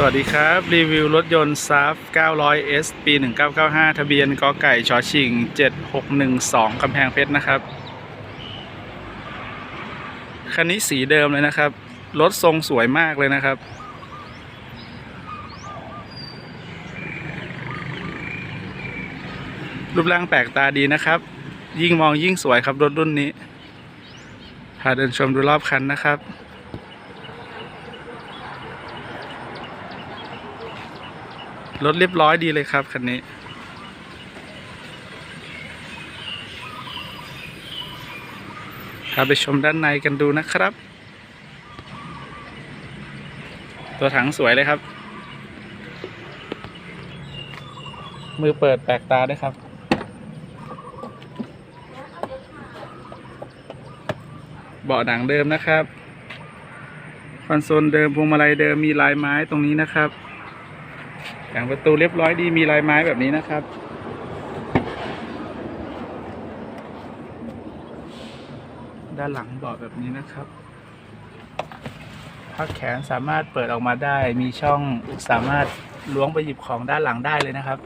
สวัสดีครับ รีวิวรถยนต์ s a f 900 S ปี 1995 ทะเบียนกอไก่ชอชิง 7612 กำแพงเพชรนะครับ คันนี้สีเดิมเลยนะครับ รถทรงสวยมากเลยนะครับ รูปร่างแปลกตาดีนะครับ ยิ่งมองยิ่งสวยครับรถรุ่นนี้พาเดินชมดูรอบคันนะครับ รถเรียบร้อยดีเลยครับคันนี้ พาไปชมด้านในกันดูนะครับ ตัวถังสวยเลยครับ มือเปิดแปลกตาด้วยครับเบาะหนังเดิมนะครับ คอนโซลเดิมพวงมาลัยเดิมมีลายไม้ตรงนี้นะครับ อย่างประตูเรียบร้อยดีมีลายไม้แบบนี้นะครับ ด้านหลังเบาะแบบนี้นะครับพักแขนสามารถเปิดออกมาได้ มีช่องสามารถล้วงไปหยิบของด้านหลังได้เลยนะครับ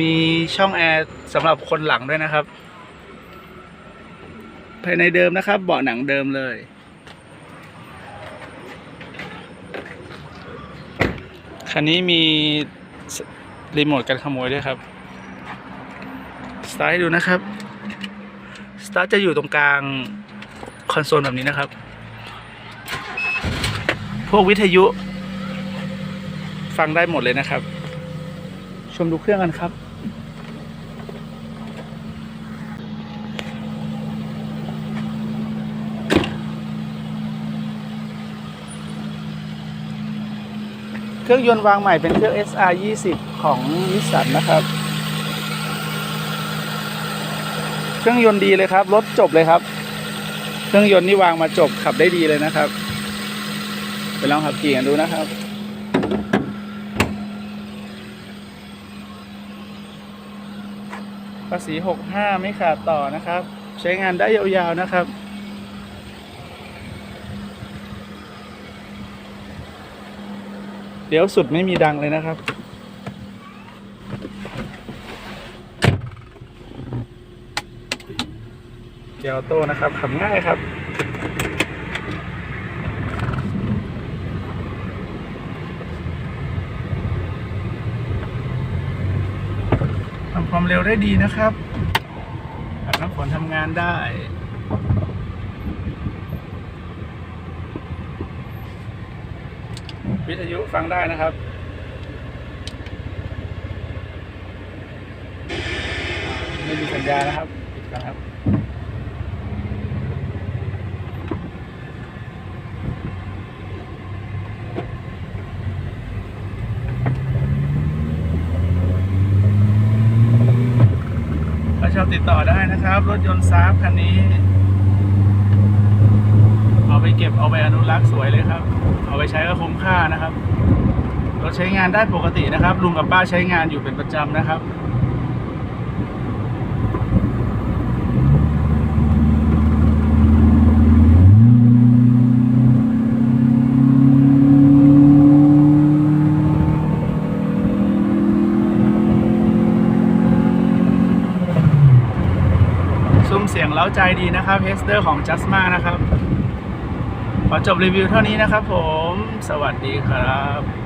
มีช่องแอร์สำหรับคนหลังด้วยนะครับ ภายในเดิมนะครับ เบาะหนังเดิมเลย คันนี้มีรีโมทการขโมยด้วยครับ สตาร์ทให้ดูนะครับ สตาร์ทจะอยู่ตรงกลางคอนโซลแบบนี้นะครับ พวกวิทยุฟังได้หมดเลยนะครับ ชมดูเครื่องกันครับ เครื่องยนต์วางใหม่เป็นเครื่อง SR 20ของนิสสันนะครับ เครื่องยนต์ดีเลยครับ รถจบเลยครับ เครื่องยนต์นี่วางมาจบขับได้ดีเลยนะครับ ไปลองขับขี่กันดูนะครับภาษี65 ไม่ขาดต่อนะครับ ใช้งานได้ยาวๆนะครับ เดี๋ยวสุดไม่มีดังเลยนะครับ เกียร์ออโต้นะครับขับง่ายครับทำความเร็วได้ดีนะครับอาบน้ำฝนทำงานได้ วิทยุฟังได้นะครับไม่มีสัญญานะครับปิดก่อนครับถ้าชอบติดต่อได้นะครับ รถยนต์ซาฟคันนี้ ไปเก็บเอาไปอนุรักษ์สวยเลยครับ เอาไปใช้ก็คุ้มค่านะครับรถใช้งานได้ปกตินะครับลุงกับป้าใช้งานอยู่เป็นประจำนะครับซุ้มเสียงเล้าใจดีนะครับเฮสเตอร์ของ Justma นะครับ ขอจบรีวิวเท่านี้นะครับผม สวัสดีครับ「